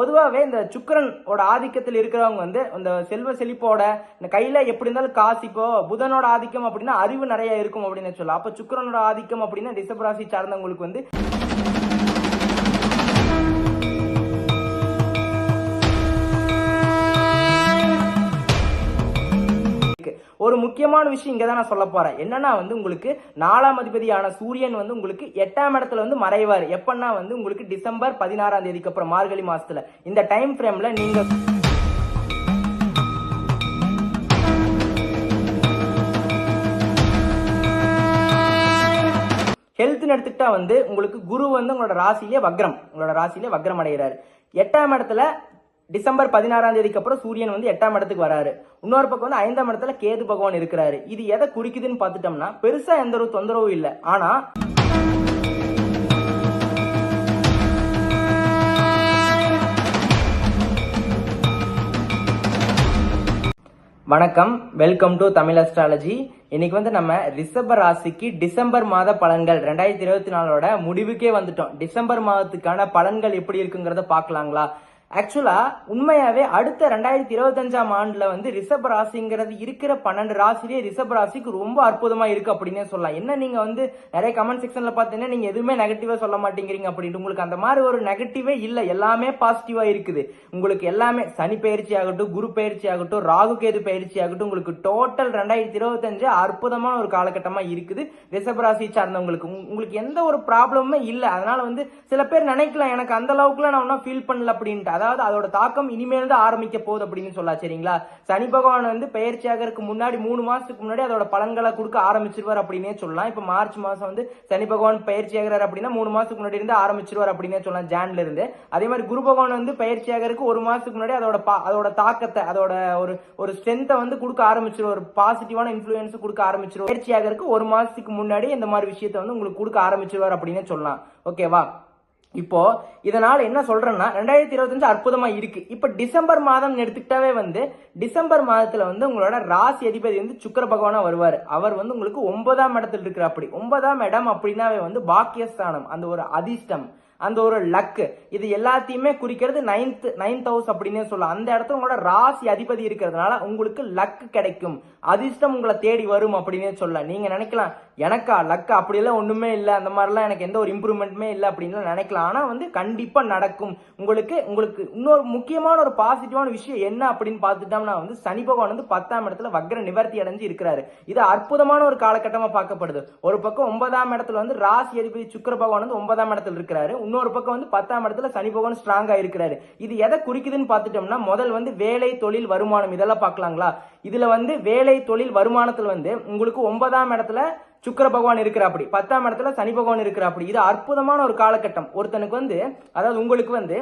பொதுவாகவே இந்த சுக்கரனோட ஆதிக்கத்தில் இருக்கிறவங்க வந்து இந்த செல்வ செழிப்போட இந்த கையில் எப்படி இருந்தாலும் காசு இப்போ புதனோட ஆதிக்கம் அப்படின்னா அறிவு நிறைய இருக்கும் அப்படின்னு சொல்லலாம். அப்போ சுக்கரனோட ஆதிக்கம் அப்படின்னா ரிஷப சார்ந்தவங்களுக்கு வந்து இருக்கு. ஒரு முக்கியமான விஷயம் இங்க தான் நான் சொல்ல போறேன். என்னன்னா வந்து உங்களுக்கு நாலாம் அதிபதியான சூரியன் வந்து உங்களுக்கு எட்டாம் இடத்துல வந்து மறைவார். எப்பன்னா வந்து உங்களுக்கு டிசம்பர் பதினாறாம் தேதிக்கு அப்புறம் மார்கழி மாசத்துல. இந்த டைம் ஃப்ரேம்ல நீங்க ஹெல்த்னு எடுத்துக்கிட்டா வந்து உங்களுக்கு குரு வந்து உங்களோட ராசியிலே வக்ரம். உங்களோட ராசியிலே வக்ரம் அடைகிறாரு எட்டாம் இடத்துல டிசம்பர் பதினாறாம் தேதிக்கு அப்புறம் சூரியன் வந்து எட்டாம் இடத்துக்கு வராரு. இன்னொரு பக்கம் வந்து ஐந்தாம் இடத்துல கேது பகவான் இருக்கிறாரு. இது எதை குறிக்குதுன்னு பார்த்துட்டோம்னா பெருசா எந்த ஒரு தொந்தரவும் இல்லை. ஆனா வணக்கம். வெல்கம் டு தமிழ் அஸ்ட்ராலஜி இன்னைக்கு வந்து நம்ம ரிஷப ராசிக்கு டிசம்பர் மாத பலன்கள் ரெண்டாயிரத்தி இருபத்தி நாலோட முடிவுக்கே வந்துட்டோம். டிசம்பர் மாதத்துக்கான பலன்கள் எப்படி இருக்குங்கிறத பார்க்கலாங்களா? ஆக்சுவலா உண்மையாவே அடுத்த ரெண்டாயிரத்தி இருபத்தஞ்சாம் ஆண்டுல வந்து ரிசப் ராசிங்கிறது இருக்கிற பன்னெண்டு ராசிலேயே ரிசப் ராசிக்கு ரொம்ப அற்புதமா இருக்கு அப்படின்னே சொல்லலாம். என்ன நீங்க வந்து நிறைய கமெண்ட் செக்ஷன்ல பாத்தீங்கன்னா நீங்க எதுவுமே நெகட்டிவா சொல்ல மாட்டேங்கிறீங்க அப்படின்ட்டு உங்களுக்கு அந்த மாதிரி ஒரு நெகட்டிவே இல்ல. எல்லாமே பாசிட்டிவா இருக்குது. உங்களுக்கு எல்லாமே சனி பயிற்சி ஆகட்டும் குரு பயிற்சி ஆகட்டும் ராகு கேது பயிற்சி ஆகட்டும் உங்களுக்கு டோட்டல் ரெண்டாயிரத்தி இருபத்தஞ்சு அற்புதமான ஒரு காலகட்டமா இருக்குது. ரிஷபராசி சார்ந்தவங்களுக்கு. உங்களுக்கு எந்த ஒரு ப்ராப்ளமுமே இல்ல. அதனால வந்து சில பேர் நினைக்கலாம் எனக்கு அந்த அளவுக்குலாம் நான் ஒன்றும் ஃபீல் பண்ணல அப்படின்ட்டு. அதாவது அதோட தாக்கம் இனிமேல் தான் ஆரம்பிக்க போகுது அப்படின்னு சொல்லலாம் சரிங்களா? சனி பகவான் வந்து பயிற்சி முன்னாடி மூணு மாசத்துக்கு முன்னாடி அதோட பலன்களை கொடுக்க ஆரம்பிச்சிருவார் அப்படின்னே சொல்லலாம். இப்ப மார்ச் மாசம் வந்து சனி பகவான் பயிற்சி ஆகிறார் அப்படின்னா மூணு மாசத்துக்கு முன்னாடி இருந்து ஆரம்பிச்சிருவார் அப்படின்னே சொல்லலாம் ஜான்ல இருந்து. அதே மாதிரி குரு பகவான் வந்து பயிற்சி ஆகிறதுக்கு ஒரு மாசத்துக்கு முன்னாடி அதோட அதோட தாக்கத்தை அதோட ஒரு ஒரு ஸ்ட்ரென்த்தை வந்து கொடுக்க ஆரம்பிச்சிருவார். ஒரு பாசிட்டிவான இன்ஃபுளுன்ஸ் கொடுக்க ஆரம்பிச்சிரும் பயிற்சி ஆகிறதுக்கு ஒரு மாசத்துக்கு முன்னாடி இந்த மாதிரி விஷயத்த வந்து உங்களுக்கு கொடுக்க ஆரம்பிச்சிருவார் அப்படின்னே சொல்லலாம். ஓகேவா இப்போ இதனால என்ன சொல்றேன்னா ரெண்டாயிரத்தி இருபத்தஞ்சு அற்புதமா இருக்கு. இப்ப டிசம்பர் மாதம் எடுத்துக்கிட்டாவே வந்து டிசம்பர் மாதத்துல வந்து உங்களோட ராசி அதிபதி வந்து சுக்கர பகவானா வருவார். அவர் வந்து உங்களுக்கு ஒன்பதாம் இடத்துல இருக்கிற அப்படி ஒன்பதாம் இடம் அப்படின்னாவே வந்து பாக்கியஸ்தானம். அந்த ஒரு அதிர்ஷ்டம் அந்த ஒரு லக்கு இது எல்லாத்தையுமே குறிக்கிறது நைன்த் நைன்த் ஹவுஸ் அப்படின்னே சொல்லலாம். அந்த இடத்துல உங்களோட ராசி அதிபதி இருக்கிறதுனால உங்களுக்கு லக்கு கிடைக்கும். அதிர்ஷ்டம் உங்களை தேடி வரும் அப்படின்னே சொல்லலாம். நீங்க நினைக்கலாம் எனக்கா லக்கு அப்படியெல்லாம் ஒன்றுமே இல்லை. அந்த மாதிரிலாம் எனக்கு எந்த ஒரு இம்ப்ரூவ்மெண்ட்டுமே இல்லை அப்படின்னு நினைக்கலாம். ஆனால் வந்து கண்டிப்பாக நடக்கும். உங்களுக்கு உங்களுக்கு இன்னொரு முக்கியமான ஒரு பாசிட்டிவான விஷயம் என்ன அப்படின்னு பார்த்துட்டோம்னா வந்து சனி பகவான் வந்து பத்தாம் இடத்துல வக்ர நிவர்த்தி அடைஞ்சு இருக்கிறாரு. இது அற்புதமான ஒரு காலகட்டமாக பார்க்கப்படுது. ஒரு பக்கம் ஒன்பதாம் இடத்துல வந்து ராசி அதிபதி சுக்கிர பகவான் வந்து ஒன்பதாம் இடத்துல இருக்கிறாரு. இன்னொரு பக்கம் வந்து பத்தாம் இடத்துல சனி பகவான் ஸ்ட்ராங்காக இருக்கிறாரு. இது எதை குறிக்குதுன்னு பார்த்துட்டோம்னா முதல் வந்து வேலை தொழில் வருமானம். இதெல்லாம் பார்க்கலாங்களா? இதுல வந்து வேலை தொழில் வருமானத்தில் வந்து உங்களுக்கு ஒன்பதாம் இடத்துல சுக்கிர பகவான் இருக்கிறாப்படி. பத்தாம் இடத்துல சனி பகவான் இருக்கிறாப்படி. இது அற்புதமான ஒரு காலகட்டம். ஒருத்தனுக்கு வந்து அதாவது உங்களுக்கு வந்து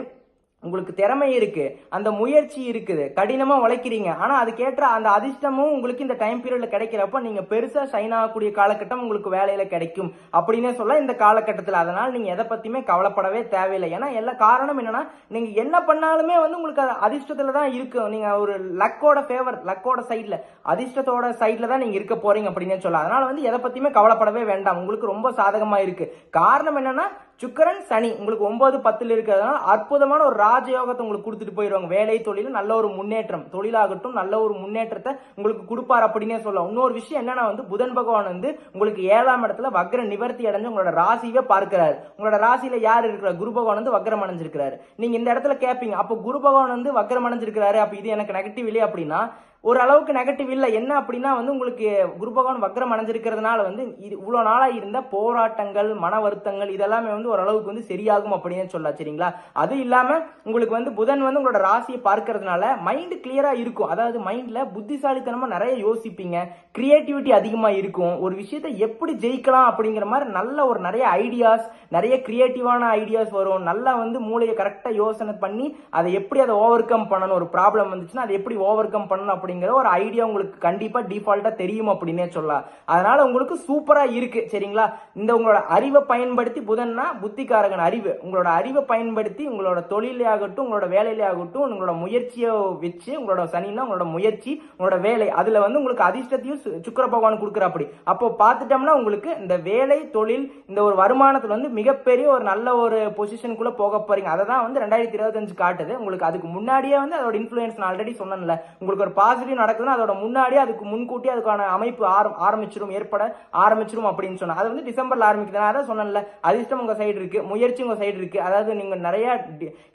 உங்களுக்கு திறமை இருக்கு அந்த முயற்சி இருக்குது கடினமா உழைக்கிறீங்க. ஆனா அதுக்கேற்ற அந்த அதிர்ஷ்டமும் உங்களுக்கு இந்த டைம் பீரியட்ல கிடைக்கிறப்ப நீங்க பெருசா சைன் ஆகக்கூடிய காலகட்டம் உங்களுக்கு வேலையில கிடைக்கும் அப்படின்னே சொல்ல இந்த காலகட்டத்தில். அதனால நீங்க எதை பத்தியுமே கவலைப்படவே தேவையில்லை. ஏன்னா எல்லா காரணம் என்னன்னா நீங்க என்ன பண்ணாலுமே வந்து உங்களுக்கு அது அதிர்ஷ்டத்துல தான் இருக்கும் நீங்க ஒரு லக்கோட ஃபேவர் லக்கோட சைட்ல அதிர்ஷ்டத்தோட சைட்ல தான் நீங்க இருக்க போறீங்க அப்படின்னே சொல்ல. அதனால வந்து எதை பத்தியுமே கவலைப்படவே வேண்டாம். உங்களுக்கு ரொம்ப சாதகமா இருக்கு. காரணம் என்னன்னா சுக்கிரன் சனி. உங்களுக்கு ஒன்பது பத்துல இருக்கிறதுனால அற்புதமான ஒரு ராஜயோகத்தை உங்களுக்கு கொடுத்துட்டு போயிடுவாங்க. வேலை தொழில நல்ல ஒரு முன்னேற்றம். தொழிலாகட்டும் நல்ல ஒரு முன்னேற்றத்தை உங்களுக்கு கொடுப்பார் அப்படின்னே சொல்லலாம். இன்னொரு விஷயம் என்னன்னா வந்து புதன் பகவான் வந்து உங்களுக்கு ஏழாம் இடத்துல வக்ர நிவர்த்தி அடைஞ்சு உங்களோட ராசியவே பார்க்கிறாரு. உங்களோட ராசியில யார் இருக்கிறார்? குரு பகவான் வந்து வக்ரம் அடைஞ்சிருக்கிறாரு. நீங்க இந்த இடத்துல கேட்பீங்க அப்போ குரு பகவான் வந்து வக்ரம் அடைஞ்சிருக்கிறாரு. அப்ப இது எனக்கு நெகட்டிவ் இல்லையா அப்படின்னா ஓரளவுக்கு நெகட்டிவ் இல்லை. என்ன அப்படின்னா வந்து உங்களுக்கு குரு பகவான் வக்ரம் அடைஞ்சிருக்கிறதுனால வந்து இது இவ்வளோ நாளாக இருந்த போராட்டங்கள் மன வருத்தங்கள் இதெல்லாமே வந்து ஓரளவுக்கு வந்து சரியாகும் அப்படின்னு சொல்லலாம் சரிங்களா? அது இல்லாமல் உங்களுக்கு வந்து புதன் வந்து உங்களோட ராசியை பார்க்கறதுனால மைண்டு கிளியராக இருக்கும். அதாவது மைண்டில் புத்திசாலித்தனமாக நிறைய யோசிப்பீங்க. கிரியேட்டிவிட்டி அதிகமாக இருக்கும். ஒரு விஷயத்தை எப்படி ஜெயிக்கலாம் அப்படிங்கிற மாதிரி நல்ல ஒரு நிறைய ஐடியாஸ் நிறைய கிரியேட்டிவான ஐடியாஸ் வரும். நல்லா வந்து மூளையை கரெக்டாக யோசனை பண்ணி அதை எப்படி அதை ஓவர் கம் பண்ணணும்? ஒரு ப்ராப்ளம் வந்துச்சுன்னா அதை எப்படி ஓவர் கம் பண்ணணும் அப்படிங்கிற ஒரு ஐடியா உங்களுக்கு கண்டிப்பா டிஃபால்ட்டா தெரியும் அப்படின்னே சொல்லலாம். அதனால உங்களுக்கு சூப்பரா இருக்கு சரிங்களா? இந்த உங்களோட அறிவை பயன்படுத்தி புதன்னா புத்திகாரகன் அறிவு. உங்களோட அறிவை பயன்படுத்தி உங்களோட தொழிலே ஆகட்டும் உங்களோட வேலையிலே ஆகட்டும் உங்களோட முயற்சியை வச்சு உங்களோட சனின்னா உங்களோட முயற்சி உங்களோட வேலை. அதுல வந்து உங்களுக்கு அதிர்ஷ்டத்தையும் சு- சுக்கிர பகவான் கொடுக்குற அப்படி அப்போ பார்த்துட்டோம்னா உங்களுக்கு இந்த வேலை தொழில் இந்த ஒரு வருமானத்துல வந்து மிகப்பெரிய ஒரு நல்ல ஒரு பொசிஷனுக்குள்ள போக போறீங்க. அதை தான் வந்து ரெண்டாயிரத்தி இருபத்தஞ்சு காட்டுது. உங்களுக்கு அதுக்கு முன்னாடியே வந்து அதோட இன்ஃபுளுயன்ஸ் நான் ஆல்ரெடி சொன்னேன்ல. உங்களுக்கு ஒரு பாசிட்டிவ் நடக்குதுன்னா அதோட முன்னாடியே அதுக்கு முன்கூட்டி அதுக்கான அமைப்பு ஆரம் ஆரம்பிச்சிரும் ஏற்பட ஆரம்பிச்சிரும் அப்படின்னு சொன்னா அது வந்து டிசம்பர்ல ஆரம்பிக்குது. நான் அதான் சொன்னேன்ல அதிர்ஷ்டம் உங்க சைடு இருக்கு முயற்சி உங்க சைடு இருக்கு. அதாவது நீங்க நிறைய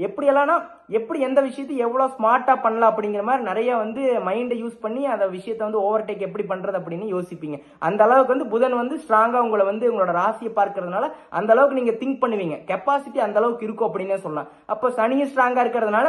எப்படி எல்லாம்னா எப்படி எந்த விஷயத்தையும் எவ்வளவு ஸ்மார்ட்டா பண்ணலாம் அப்படிங்கிற மாதிரி நிறைய வந்து மைண்டை யூஸ் பண்ணி அந்த விஷயத்தை வந்து ஓவர்டேக் எப்படி பண்றது அப்படின்னு யோசிப்பீங்க. அந்த அளவுக்கு வந்து புதன் வந்து ஸ்ட்ராங்கா உங்களை வந்து உங்களோட ராசியை பார்க்கறதுனால அந்த அளவுக்கு நீங்க திங்க் பண்ணுவீங்க. கெப்பாசிட்டி அந்த அளவுக்கு இருக்கும் அப்படின்னே சொல்லலாம். அப்போ சனியும் ஸ்ட்ராங்கா இருக்கிறதுனால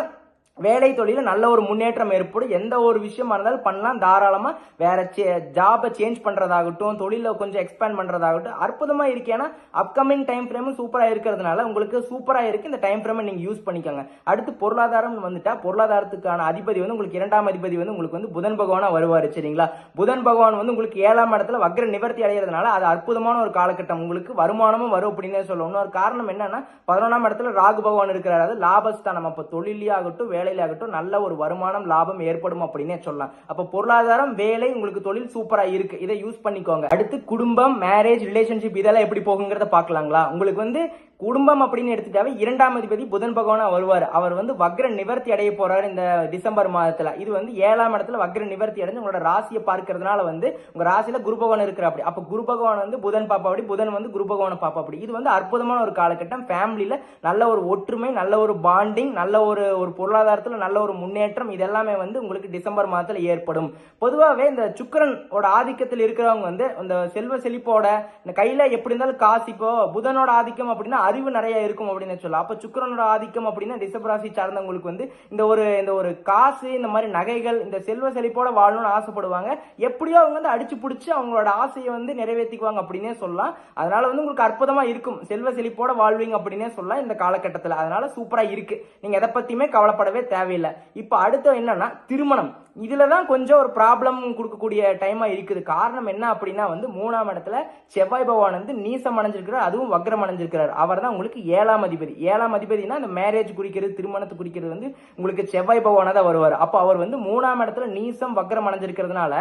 வேலை தொழில நல்ல ஒரு முன்னேற்றம் ஏற்படும். எந்த ஒரு விஷயமா இருந்தாலும் பண்ணலாம். தாராளமா வேற ஜாபை சேஞ்ச் பண்றதாகட்டும் தொழில கொஞ்சம் எக்ஸ்பேண்ட் பண்றதாகட்டும் அற்புதமா இருக்கு. ஏன்னா அப்கமிங் டைம் ஃப்ரேமும் சூப்பரா இருக்கிறதுனால உங்களுக்கு சூப்பரா இருக்கு. இந்த டைம் ஃப்ரேமை நீங்க யூஸ் பண்ணிக்கோங்க. அடுத்து பொருளாதாரம் வந்துட்டா பொருளாதாரத்துக்கான அதிபதி வந்து உங்களுக்கு இரண்டாம் அதிபதி வந்து உங்களுக்கு வந்து புதன் பகவானா வருவாரு சரிங்களா? புதன் பகவான் வந்து உங்களுக்கு ஏழாம் இடத்துல வக்ர நிவர்த்தி அடைகிறதுனால அது அற்புதமான ஒரு காலகட்டம். உங்களுக்கு வருமானமும் வரும் அப்படின்னு சொல்லணும். இன்னொரு காரணம் என்னன்னா பதினொன்றாம் இடத்துல ராகு பகவான் இருக்கிறார். அது லாபஸ்தானம். அப்ப தொழிலே ஆகட்டும் வேலையிலாகட்டும் நல்ல ஒரு வருமானம் லாபம் ஏற்படும் அப்படின்னே சொல்லலாம். அப்ப பொருளாதாரம் வேலை உங்களுக்கு தொழில் சூப்பரா இருக்கு. இதை யூஸ் பண்ணிக்கோங்க. அடுத்து குடும்பம் மேரேஜ் ரிலேஷன்ஷிப் இதெல்லாம் எப்படி போகுங்கிறத பார்க்கலாங்களா? உங்களுக்கு வந்து குடும்பம் அப்படின்னு எடுத்துட்டாவே இரண்டாம் அதிபதி புதன் பகவானா வருவார். அவர் வந்து வக்ர நிவர்த்தி அடைய போறாரு இந்த டிசம்பர் மாதத்துல. இது வந்து ஏழாம் இடத்துல வக்ர நிவர்த்தி அடைஞ்சு உங்களோட ராசியை பார்க்கறதுனால வந்து உங்க ராசியில குரு பகவான் இருக்கிற அப்படி. அப்ப குரு பகவான் வந்து புதன் பாப்பா அப்படி புதன் வந்து குரு பகவான பாப்பா அப்படி. இது வந்து அற்புதமான ஒரு காலகட்டம். ஃபேமிலியில நல்ல ஒரு ஒற்றுமை நல்ல ஒரு பாண்டிங் நல்ல ஒரு ஒரு பொருளாதாரத்துல நல்ல ஒரு முன்னேற்றம் இதெல்லாமே வந்து உங்களுக்கு டிசம்பர் மாதத்துல ஏற்படும். பொதுவாகவே இந்த சுக்கரனோட ஆதிக்கத்தில் இருக்கிறவங்க வந்து இந்த செல்வ செழிப்போட இந்த கையில எப்படி இருந்தாலும் காசு இப்போ புதனோட ஆதிக்கம் அப்படின்னா அறிவு நிறைய இருக்கும் அப்படின்னு சொல்லலாம். அப்ப சுக்கரனோட ஆதிக்கம் அப்படின்னா ரிஷப ராசி சார்ந்தவங்களுக்கு வந்து இந்த ஒரு இந்த ஒரு காசு இந்த மாதிரி நகைகள் இந்த செல்வ செழிப்போட வாழணும்னு ஆசைப்படுவாங்க. எப்படியோ அவங்க வந்து அடிச்சு பிடிச்சி அவங்களோட ஆசையை வந்து நிறைவேற்றிக்குவாங்க அப்படின்னே சொல்லலாம். அதனால வந்து உங்களுக்கு அற்புதமா இருக்கும். செல்வ செழிப்போட வாழ்வீங்க அப்படின்னே சொல்லலாம் இந்த காலகட்டத்தில். அதனால சூப்பரா இருக்கு. நீங்க எதை பத்தியுமே கவலைப்படவே தேவையில்லை. இப்போ அடுத்து என்னன்னா திருமணம். இதில் தான் கொஞ்சம் ஒரு ப்ராப்ளம் கொடுக்கக்கூடிய டைமா இருக்குது. காரணம் என்ன அப்படின்னா வந்து மூணாம் இடத்துல செவ்வாய் பகவான் வந்து நீசம் அடைஞ்சிருக்கிறார். அதுவும் வக்ரம் அடைஞ்சிருக்கிறார். அவர் தான் உங்களுக்கு ஏழாம் அதிபதி. ஏழாம் அதிபதினா அந்த மேரேஜ் குறிக்கிறது திருமணத்தை குறிக்கிறது வந்து உங்களுக்கு செவ்வாய் பகவானாக தான் வருவார். அப்போ அவர் வந்து மூணாம் இடத்துல நீசம் வக்ரம் அடைஞ்சிருக்கிறதுனால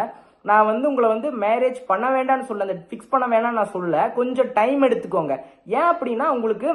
நான் வந்து உங்களை வந்து மேரேஜ் பண்ண வேண்டாம்னு சொல்ல அந்த ஃபிக்ஸ் பண்ண வேண்டாம்னு நான் சொல்ல கொஞ்சம் டைம் எடுத்துக்கோங்க. ஏன் அப்படின்னா உங்களுக்கு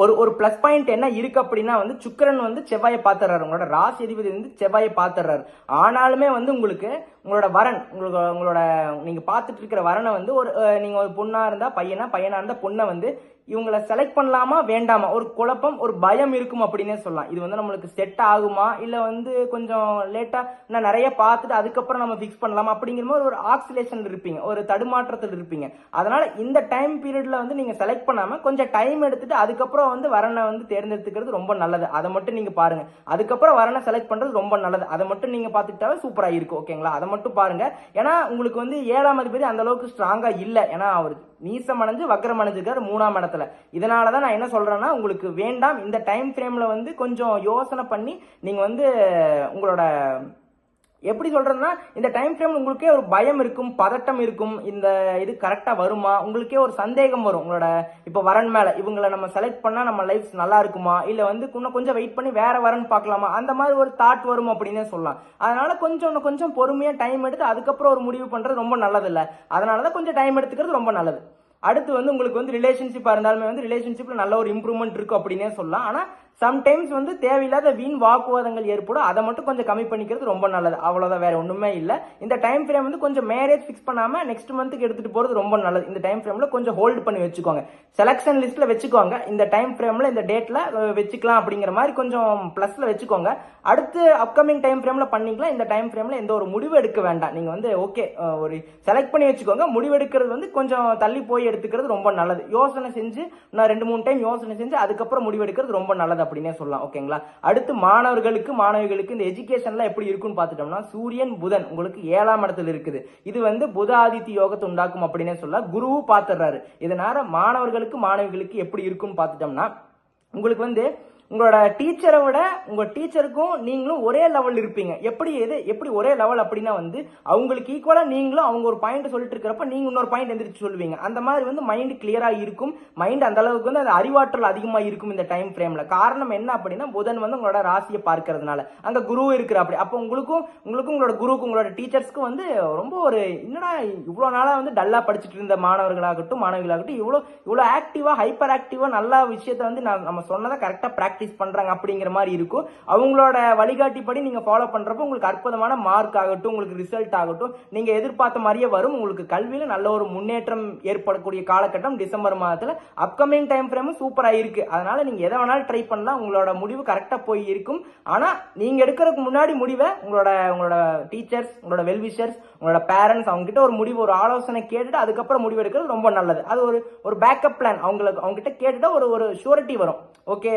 ஒரு ஒரு ப்ளஸ் பாயிண்ட் என்ன இருக்கு அப்படின்னா வந்து சுக்கிரன் வந்து செவ்வாயை பார்த்துறாரு. உங்களோட ராசி அதிபதி வந்து செவ்வாயை பார்த்துறாரு. ஆனாலுமே வந்து உங்களுக்கு உங்களோட வரன் உங்களுக்கு உங்களோட நீங்கள் பார்த்துட்டு இருக்கிற வரனை வந்து ஒரு நீங்கள் ஒரு பொண்ணாக இருந்தால் பையனா பையனாக இருந்தால் பொண்ணை வந்து இவங்களை செலக்ட் பண்ணலாமா வேண்டாமா? ஒரு குழப்பம் ஒரு பயம் இருக்கும் அப்படின்னே சொல்லலாம். இது வந்து நம்மளுக்கு செட் ஆகுமா? இல்லை வந்து கொஞ்சம் லேட்டாக நான் நிறைய பார்த்துட்டு அதுக்கப்புறம் நம்ம ஃபிக்ஸ் பண்ணலாமா? அப்படிங்கிற மாதிரி ஒரு ஆக்சிலேஷன் இருப்பீங்க. ஒரு தடுமாற்றத்தில் இருப்பீங்க. அதனால் இந்த டைம் பீரியடில் வந்து நீங்கள் செலக்ட் பண்ணாமல் கொஞ்சம் டைம் எடுத்துட்டு அதுக்கப்புறம் வந்து வரனை வந்து தேர்ந்தெடுத்துக்கிறது ரொம்ப நல்லது. அதை மட்டும் நீங்கள் பாருங்கள் அதுக்கப்புறம் வரனை செலக்ட் பண்ணுறது ரொம்ப நல்லது. அதை மட்டும் நீங்கள் பார்த்துக்கிட்டாவே சூப்பராக இருக்கும் ஓகேங்களா அதை மட்டும் பாருங்க. ஏன்னா உங்களுக்கு வந்து ஏழாம் அதிபதி அந்த அளவுக்கு ஸ்ட்ராங்கா இல்ல. ஏன்னா அவர் நீசம் அடைஞ்சு வக்கரம் அடைஞ்சிருக்காரு மூணாம் இடத்துல. இதனாலதான் நான் என்ன சொல்றேன்னா உங்களுக்கு வேண்டாம். இந்த டைம் ஃப்ரேம்ல வந்து கொஞ்சம் யோசனை பண்ணி நீங்க வந்து உங்களோட எப்படி சொல்றதுன்னா இந்த டைம் ஃப்ரேம் உங்களுக்கே ஒரு பயம் இருக்கும் பதட்டம் இருக்கும். இந்த இது கரெக்டா வருமா? உங்களுக்கே ஒரு சந்தேகம் வரும். உங்களோட இப்போ வரன் மேல இவங்களை நம்ம செலக்ட் பண்ணா நம்ம லைஃப் நல்லா இருக்குமா? இல்ல வந்து இன்னும் கொஞ்சம் வெயிட் பண்ணி வேற வரன் பார்க்கலாமா? அந்த மாதிரி ஒரு தாட் வரும் அப்படின்னே சொல்லலாம். அதனால கொஞ்சம் இன்னும் கொஞ்சம் பொறுமையா டைம் எடுத்து அதுக்கப்புறம் ஒரு முடிவு பண்றது ரொம்ப நல்லது இல்ல அதனாலதான் கொஞ்சம் டைம் எடுத்துக்கிறது ரொம்ப நல்லது. அடுத்து வந்து உங்களுக்கு வந்து ரிலேஷன்ஷிப்பா இருந்தாலுமே வந்து ரிலேஷன்ஷிப்ல நல்ல ஒரு இம்ப்ரூவ்மெண்ட் இருக்கும் அப்படின்னே சொல்லலாம். ஆனா சம்டைம்ஸ் வந்து தேவையில்லாத வீண் வாக்குவாதங்கள் ஏற்படும். அதை மட்டும் கொஞ்சம் கம்மி பண்ணிக்கிறது ரொம்ப நல்லது. அவ்வளோதான் வேற ஒன்றுமே இல்லை. இந்த டைம் ஃப்ரேம் வந்து கொஞ்சம் மேரேஜ் ஃபிக்ஸ் பண்ணாமல் நெக்ஸ்ட் மந்த்துக்கு எடுத்துகிட்டு போகிறது ரொம்ப நல்லது. இந்த டைம் ஃப்ரேமில் கொஞ்சம் ஹோல்ட் பண்ணி வச்சுக்கோங்க. செலக்ஷன் லிஸ்ட்டில் வச்சுக்கோங்க. இந்த டைம் ஃப்ரேமில் இந்த டேட்டில் வச்சுக்கலாம் அப்படிங்கிற மாதிரி கொஞ்சம் ப்ளஸில் வச்சுக்கோங்க. அடுத்து அப்கமிங் டைம் ஃப்ரேமில் பண்ணிக்கலாம். இந்த டைம் ஃப்ரேமில் எந்த ஒரு முடிவு எடுக்க வேண்டாம். நீங்கள் வந்து ஓகே ஒரு செலக்ட் பண்ணி வச்சுக்கோங்க. முடிவு எடுக்கிறது வந்து கொஞ்சம் தள்ளி போய் எடுத்துக்கிறது ரொம்ப நல்லது. யோசனை செஞ்சு நான் ரெண்டு மூணு டைம் யோசனை செஞ்சு அதுக்கப்புறம் முடிவு எடுக்கிறது ரொம்ப நல்லது அப்படின்னே சொல்லலாம் ஓகேங்களா அடுத்து மாணவர்களுக்கு மாணவிகளுக்கு இந்த எஜுகேஷன்லாம் எப்படி இருக்குன்னு பார்த்துட்டோம்னா சூரியன் புதன் உங்களுக்கு ஏழாம் இடத்துல இருக்குது. இது வந்து புத ஆதித்ய யோகத்தை உண்டாக்கும் அப்படின்னே சொல்லலாம். குருவும் பார்த்துடுறாரு. இதனால மாணவர்களுக்கு மாணவிகளுக்கு எப்படி இருக்குன்னு பார்த்துட்டோம்னா உங்களுக்கு வந்து உங்களோட டீச்சரை விட உங்கள் டீச்சருக்கும் நீங்களும் ஒரே லெவல் இருப்பீங்க. எப்படி எது? எப்படி ஒரே லெவல் அப்படின்னா வந்து அவங்களுக்கு ஈக்குவலாக நீங்களும் அவங்க ஒரு பாயிண்ட் சொல்லிட்டு இருக்கிறப்ப நீங்கள் இன்னொரு பாயிண்ட் எந்திரிச்சு சொல்லுவீங்க. அந்த மாதிரி வந்து மைண்ட் கிளியராக இருக்கும். மைண்ட் அந்த அளவுக்கு வந்து அந்த அறிவாற்றல் அதிகமாக இருக்கும் இந்த டைம் ஃப்ரேமில் காரணம் என்ன அப்படின்னா புதன் வந்து உங்களோட ராசியை பார்க்கறதுனால. அங்கே குரு இருக்கிற அப்படி அப்போ உங்களுக்கும் உங்களுக்கும் உங்களோட குருவுக்கும் உங்களோட டீச்சர்ஸ்க்கும் வந்து ரொம்ப ஒரு என்னடா இவ்வளோ நாளாக வந்து டல்லாக படிச்சுட்டு இருந்த மாணவர்களாகட்டும் மாணவிகளாகட்டும் இவ்வளோ இவ்வளோ ஆக்டிவாக ஹைப்பர் ஆக்டிவாக நல்ல விஷயத்த வந்து நான் நம்ம சொன்னதை கரெக்டாக ப்ராக்டிஸ் பண்றாங்க அப்படிங்கிற மாதிரி இருக்கும். அவங்களோட வழிகாட்டிப்படி நீங்கள் ஃபாலோ பண்ணுறப்போ உங்களுக்கு அற்புதமான மார்க் ஆகட்டும் உங்களுக்கு ரிசல்ட் ஆகட்டும் நீங்கள் எதிர்பார்த்த மாதிரியே வரும். உங்களுக்கு கல்வியில் நல்ல ஒரு முன்னேற்றம் ஏற்படக்கூடிய காலகட்டம் டிசம்பர் மாதத்தில் அப்கமிங் டைம் ஃப்ரேமும் சூப்பராக இருக்கு. அதனால் நீங்கள் எதை வேணாலும் ட்ரை பண்ணலாம். உங்களோட முடிவு கரெக்டாக போய் இருக்கும். ஆனால் நீங்கள் எடுக்கிறதுக்கு முன்னாடி முடிவை உங்களோட உங்களோட டீச்சர்ஸ் உங்களோட வெல்விஷர்ஸ் உங்களோட பேரண்ட்ஸ் அவங்க கிட்ட ஒரு முடிவு ஒரு ஆலோசனை கேட்டுட்டு அதுக்கப்புறம் முடிவு எடுக்கிறது ரொம்ப நல்லது. அது ஒரு ஒரு பேக்கப் பிளான் அவங்களுக்கு அவங்க கிட்ட கேட்டுட்டா ஒரு ஒரு ஷூரிட்டி வரும். ஓகே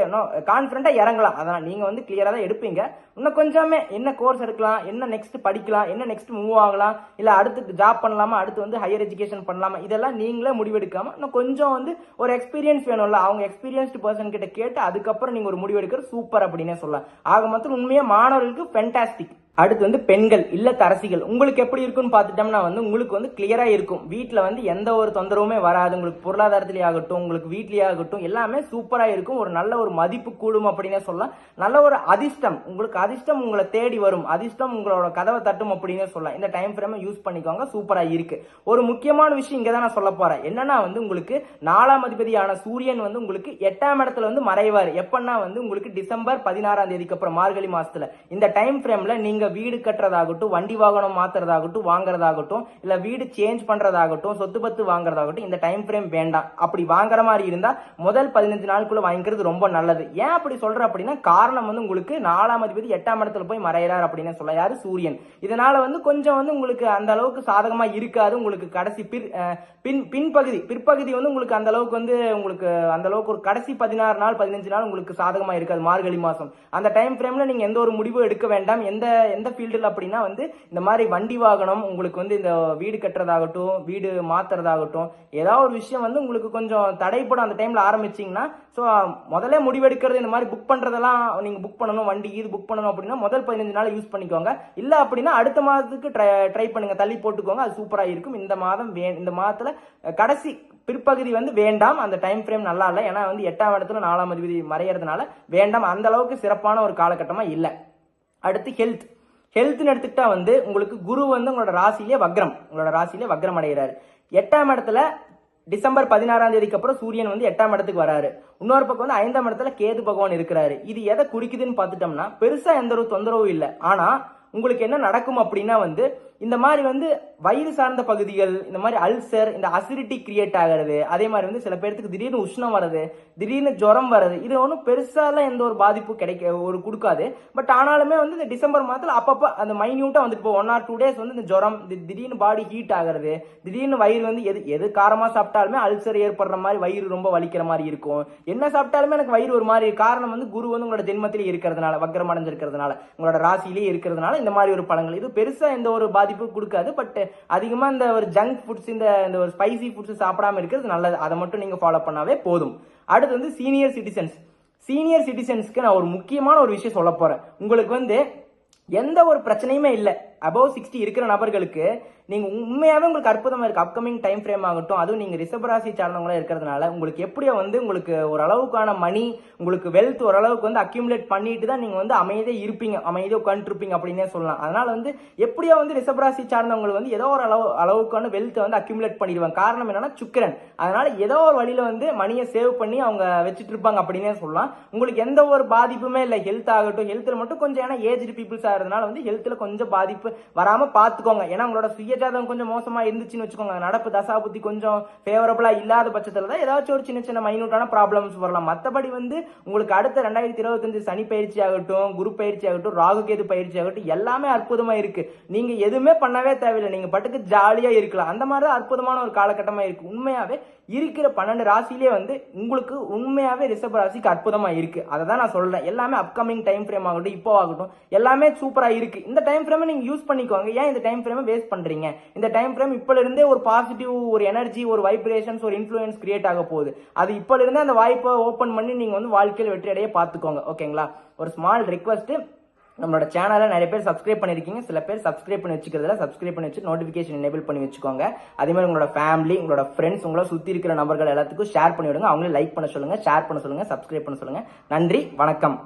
கான்ஃபிடண்டா இறங்கலாம். அதான் நீங்க வந்து கிளியரா தான் எடுப்பீங்க. இன்னும் கொஞ்சமே என்ன கோர்ஸ் எடுக்கலாம் என்ன நெக்ஸ்ட் படிக்கலாம் என்ன நெக்ஸ்ட் மூவ் ஆகலாம் இல்ல அடுத்து ஜாப் பண்ணலாமா அடுத்து வந்து ஹையர் எஜுகேஷன் பண்ணலாமா இதெல்லாம் நீங்களே முடிவெடுக்காம இன்னும் கொஞ்சம் வந்து ஒரு எக்ஸ்பீரியன்ஸ் வேணும்ல அவங்க எக்ஸ்பீரியன்ஸ்டு பர்சன் கிட்ட கேட்டு அதுக்கப்புறம் நீங்க ஒரு முடிவு எடுக்கிறது சூப்பர் அப்படின்னே சொல்லலாம். ஆக மொத்தம் உண்மையா மாணவர்களுக்கு ஃபென்டாஸ்டிக் அடுத்து வந்து பெண்கள் இல்லத்தரசிகள் உங்களுக்கு எப்படி இருக்குன்னு பார்த்துட்டோம்னா வந்து உங்களுக்கு வந்து கிளியரா இருக்கும். வீட்டில் வந்து எந்த ஒரு தொந்தரவுமே வராது. உங்களுக்கு பொருளாதாரத்திலே ஆகட்டும் உங்களுக்கு வீட்லேயே ஆகட்டும் எல்லாமே சூப்பராக இருக்கும். ஒரு நல்ல ஒரு மதிப்பு கூடும் அப்படின்னே சொல்லலாம். நல்ல ஒரு அதிர்ஷ்டம். உங்களுக்கு அதிர்ஷ்டம் உங்களை தேடி வரும். அதிர்ஷ்டம் உங்களோட கதவை தட்டும் அப்படின்னே சொல்லலாம். இந்த டைம் ஃப்ரேமை யூஸ் பண்ணிக்கோங்க. சூப்பராக இருக்கு. ஒரு முக்கியமான விஷயம் இங்கே தான் நான் சொல்ல போறேன். என்னன்னா வந்து உங்களுக்கு நாலாம் அதிபதியான சூரியன் வந்து உங்களுக்கு எட்டாம் இடத்துல வந்து மறைவார். எப்பன்னா வந்து உங்களுக்கு டிசம்பர் பதினாறாம் தேதிக்கு அப்புறம் மார்கழி மாசத்துல. இந்த டைம் ஃப்ரேம்ல நீங்க வீடு கட்டுறதாகட்டும் வண்டி வாகனம் மாத்துறதாகட்டும் வாங்குறதாகட்டும் இல்லை வீடு சேஞ்ச் பண்ணுறதாகட்டும் சொத்து பத்து வாங்குறதாகட்டும் இந்த டைம் ஃப்ரேம் வேண்டாம். அப்படி வாங்குற மாதிரி இருந்தால் முதல் பதினஞ்சு நாளுக்குள்ள வாங்கிக்கிறது ரொம்ப நல்லது. ஏன் அப்படி சொல்கிறேன் அப்படின்னா காரணம் வந்து உங்களுக்கு நாலாம் அதிபதி எட்டாம் இடத்துல போய் மறையிறார் அப்படின்னு சொல்ல யார்? சூரியன். இதனால வந்து கொஞ்சம் வந்து உங்களுக்கு அந்த அளவுக்கு சாதகமாக இருக்காது உங்களுக்கு கடைசி பிற் பின் பின்பகுதி. பிற்பகுதி வந்து உங்களுக்கு அந்த அளவுக்கு வந்து உங்களுக்கு அந்த அளவுக்கு ஒரு கடைசி பதினாறு நாள் பதினஞ்சு நாள் உங்களுக்கு சாதகமாக இருக்காது மார்கழி மாதம் அந்த டைம் ஃப்ரேமில் நீங்கள் எந்த ஒரு முடிவும் எடுக்க வேண்டாம். எந்த எந்த ஃபீல்டில் அப்படின்னா வந்து இந்த மாதிரி வண்டி வாகனம் உங்களுக்கு வந்து இந்த வீடு கட்டுறதாகட்டும் வீடு மாத்துறதாகட்டும் ஏதாவது ஒரு விஷயம் வந்து உங்களுக்கு கொஞ்சம் தடைப்படும் அந்த டைம்ல ஆரம்பிச்சிங்கன்னா ஸோ முதல்ல முடிவெடுக்கிறது இந்த மாதிரி புக் பண்ணுறதெல்லாம் நீங்கள் புக் பண்ணணும் வண்டி இது புக் பண்ணணும் அப்படின்னா முதல் பதினஞ்சு நாள் யூஸ் பண்ணிக்கோங்க. இல்லை அப்படின்னா அடுத்த மாதத்துக்கு ட்ரை ட்ரை பண்ணுங்கள் தள்ளி போட்டுக்கோங்க அது சூப்பராக இருக்கும். இந்த மாதம் வே இந்த மாதத்தில் கடைசி பிற்பகுதி வந்து வேண்டாம் அந்த டைம் ஃப்ரேம் நல்லா இல்லை. ஏன்னா வந்து எட்டாம் இடத்துல நாலாம் அதிபதி மறையறதுனால வேண்டாம் அந்த அளவுக்கு சிறப்பான ஒரு காலகட்டமாக இல்லை. அடுத்து ஹெல்த் ஹெல்த்னு எடுத்துக்கிட்டா வந்து உங்களுக்கு குரு வந்து உங்களோட ராசியிலே வக்ரம். உங்களோட ராசியிலே வக்ரம் அடைகிறாரு. எட்டாம் இடத்துல டிசம்பர் பதினாறாம் தேதிக்கு அப்புறம் சூரியன் வந்து எட்டாம் இடத்துக்கு வராரு. இன்னொரு பக்கம் வந்து ஐந்தாம் இடத்துல கேது பகவான் இருக்கிறாரு. இது எதை குறிக்குதுன்னு பார்த்துட்டோம்னா பெருசா எந்த ஒரு தொந்தரவும் இல்லை. ஆனா உங்களுக்கு என்ன நடக்கும் அப்படின்னா வந்து இந்த மாதிரி வந்து வயிறு சார்ந்த பகுதிகள் இந்த மாதிரி அல்சர் இந்த அசிடிட்டி கிரியேட் ஆகிறது. அதே மாதிரி வந்து சில பேர்த்துக்கு திடீர்னு உஷ்ணம் வர்றது திடீர்னு ஜுரம் வர்றது இது ஒன்றும் பெருசாலாம் எந்த ஒரு பாதிப்பும் கிடைக்க ஒரு கொடுக்காது. பட் ஆனாலுமே வந்து இந்த டிசம்பர் மாதத்தில் அப்பப்போ அந்த மைன்யூட்டாக வந்துட்டு இப்போ ஒன் ஆர் டூ டேஸ் வந்து இந்த ஜுரம் திடீர்னு பாடி ஹீட் ஆகிறது திடீர்னு வயிறு வந்து எது எது காரமாக சாப்பிட்டாலுமே அல்சர் ஏற்படுற மாதிரி வயிறு ரொம்ப வலிக்கிற மாதிரி இருக்கும். என்ன சாப்பிட்டாலுமே எனக்கு வயிறு ஒரு மாதிரி காரணம் வந்து குரு வந்து உங்களோட ஜென்மத்தில் இருக்கிறதுனால வக்கரம் அடைஞ்சிருக்கிறதுனால உங்களோட ராசியிலேயே இருக்கிறதுனால இந்த மாதிரி ஒரு பழங்கள். இது பெருசாக எந்த ஒரு பாதிப்பும் கொடுக்காது. பட் அதிகமாக இந்த ஒரு ஜங்க் ஃபுட்ஸ் இந்த இந்த ஒரு ஸ்பைசி ஃபுட்ஸ் சாப்பிடாம இருக்கிறது நல்லது. அதை மட்டும் நீங்கள் ஃபாலோ பண்ணாவே போதும். அடுத்து வந்து சீனியர் சிட்டிசன்ஸ் சீனியர் சிட்டிசன்ஸ்க்கு நான் ஒரு முக்கியமான ஒரு விஷயம் சொல்ல போகிறேன் உங்களுக்கு வந்து எந்த ஒரு பிரச்சனையுமே இல்லை. அபவ் சிக்ஸ்டி இருக்கிற நபர்களுக்கு நீங்க உண்மையாவே உங்களுக்கு அற்புதமா இருக்கு. அப்கமிங் டைம் ஃப்ரேம் ஆகட்டும் அதுவும் நீங்க ரிஷபராசி சார்ந்தவங்களா இருக்கிறதுனால உங்களுக்கு எப்படியோ வந்து உங்களுக்கு ஓரளவுக்கான மணி உங்களுக்கு வெல்த் ஓரளவுக்கு வந்து அக்யூமுலேட் பண்ணிட்டு தான் நீங்க வந்து அமைதியாக இருப்பீங்க. அமைதியாக உட்காந்துருப்பீங்க அப்படின்னே சொல்லலாம். அதனால வந்து எப்படியோ வந்து ரிஷபராசி சார்ந்தவங்க வந்து ஏதோ ஒரு அளவு அளவுக்கான வெல்த் வந்து அக்யூமுலேட் பண்ணிடுவாங்க. காரணம் என்னன்னா சுக்கரன். அதனால ஏதோ ஒரு வழியில வந்து மணியை சேவ் பண்ணி அவங்க வச்சுட்டு இருப்பாங்க அப்படின்னே சொல்லலாம். உங்களுக்கு எந்த ஒரு பாதிப்புமே இல்லை. ஹெல்த் ஆகட்டும் ஹெல்த்ல மட்டும் கொஞ்சம் ஏன்னா ஏஜ்டு பீப்புள்ஸ் ஆகிறதுனால வந்து ஹெல்த்ல கொஞ்சம் பாதிப்பு வராம பாத்துக்கோங்க. ஏன்னா உங்களோட சுயஜாதகம் கொஞ்சம் மோசமாக இருந்துச்சுன்னு வச்சுக்கோங்க. நடப்பு தசா புத்தி கொஞ்சம் ஃபேவரபுளாக இல்லாத பட்சத்தில் தான் ஏதாச்சும் ஒரு சின்ன சின்ன மைனூட்டான ப்ராப்ளம்ஸ் வரலாம். மற்றபடி வந்து உங்களுக்கு அடுத்த ரெண்டாயிரத்தி இருபத்தஞ்சு சனி பயிற்சி ஆகட்டும் குரு பயிற்சி ஆகட்டும் ராகு கேது பயிற்சி ஆகட்டும் எல்லாமே அற்புதமாக இருக்கு. நீங்கள் எதுவுமே பண்ணவே தேவையில்லை. நீங்கள் பட்டுக்கு ஜாலியாக இருக்கலாம். அந்த மாதிரி தான் அற்புதமான ஒரு காலகட்டமாக இருக்கு. உண்மையாகவே இருக்கிற பன்னெண்டு ராசியிலே வந்து உங்களுக்கு உண்மையாகவே ரிஷப ராசிக்கு அற்புதமாக இருக்குது அதை தான் நான் சொல்கிறேன் எல்லாமே அப்கமிங் டைம் ஃப்ரேம் ஆகட்டும் இப்போ ஆகட்டும் எல்லாமே சூப்பராக இருக்குது இந்த டைம் ஃப்ரேமை நீங்கள் யூஸ் பண்ணிக்கோங்க. ஏன் இந்த டைம் ஃப்ரேமை வேஸ்ட் பண்ணுறீங்க இந்த டைம் ஃப்ரேம் இப்போலேருந்தே ஒரு பாசிட்டிவ் ஒரு எனர்ஜி ஒரு வைப்ரேஷன்ஸ் ஒரு இன்ஃப்ளூயன்ஸ் கிரியேட் ஆக போகுது. அது இப்போலேருந்தே அந்த வாய்ப்பை ஓப்பன் பண்ணி நீங்கள் வந்து வாழ்க்கையில் வெற்றியடைய பார்த்துக்கோங்க. ஓகேங்களா ஒரு ஸ்மால் ரிக்வஸ்ட்டு நம்மளோட சேனலை நிறைய பேர் சப்ஸ்கிரைப் பண்ணிருக்கீங்க. சில பேர் சப்ஸ்கிரைப் பண்ணி வச்சுக்கிறதுல சப்ஸ்கிரைப் பண்ணி வச்சு நோட்டிஃபிகேஷன் எனேபிள் பண்ணி வச்சுக்கோங்க. அதே மாதிரி உங்களோட ஃபேமிலி உங்களோட ஃப்ரெண்ட்ஸ் உங்களோட சுற்றி இருக்கிற நபர்கள் எல்லாத்துக்கும் ஷேர் பண்ணி விடுங்க அவங்களே லைக் பண்ண சொல்லுங்கள் ஷேர் பண்ண சொல்லுங்கள் சப்ஸ்கிரைப் பண்ண சொல்லுங்கள் நன்றி வணக்கம்.